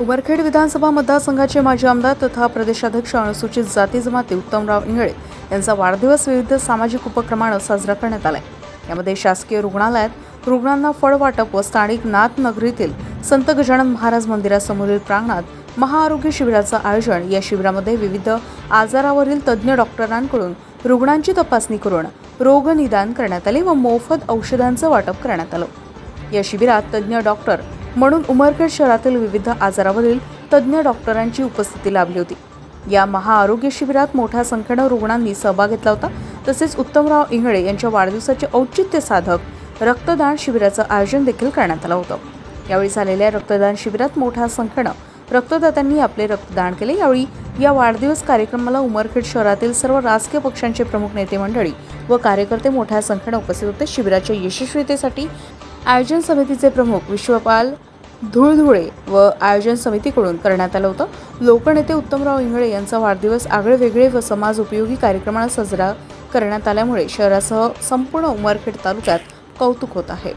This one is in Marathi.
उमरखेड विधानसभा मतदारसंघाचे माजी आमदार तथा प्रदेशाध्यक्ष अनुसूचित जाती जमाती उत्तमराव इंगळे यांचा वाढदिवस विविध सामाजिक उपक्रमानं साजरा करण्यात आला यामध्ये शासकीय रुग्णालयात रुग्णांना फळ वाटप व स्थानिक नाथ नगरीतील संत गजानन महाराज मंदिरासमोरील प्रांगणात महाआरोग्य शिबिराचं आयोजन या शिबिरामध्ये विविध आजारावरील तज्ज्ञ डॉक्टरांकडून रुग्णांची तपासणी करून रोगनिदान करण्यात आले व मोफत औषधांचं वाटप करण्यात आलं. या शिबिरात तज्ज्ञ डॉक्टर म्हणून उमरखेड शहरातील विविध आजारावरील तज्ज्ञ डॉक्टरांची उपस्थिती लाभली होती. या महाआरोग्य शिबिरात मोठ्या संख्येनं रुग्णांनी सहभाग घेतला होता. तसेच उत्तमराव इंगळे यांच्या वाढदिवसाचे औचित्य साधक रक्तदान शिबिराचं आयोजन देखील करण्यात आलं होतं. यावेळी झालेल्या रक्तदान शिबिरात मोठ्या संख्येनं रक्तदात्यांनी आपले रक्तदान केले. यावेळी या वाढदिवस कार्यक्रमाला उमरखेड शहरातील सर्व राजकीय पक्षांचे प्रमुख नेते मंडळी व कार्यकर्ते मोठ्या संख्येनं उपस्थित होते. शिबिराच्या यशस्वीतेसाठी आयोजन समितीचे प्रमुख विश्वपाल धुळधुळे व आयोजन समितीकडून करण्यात आलं होतं. लोकनेते उत्तमराव इंगळे यांचा वाढदिवस आगळे वेगळे व समाज उपयोगी कार्यक्रमाला साजरा करण्यात आल्यामुळे शहरासह संपूर्ण उमरखेड तालुक्यात कौतुक होत आहे.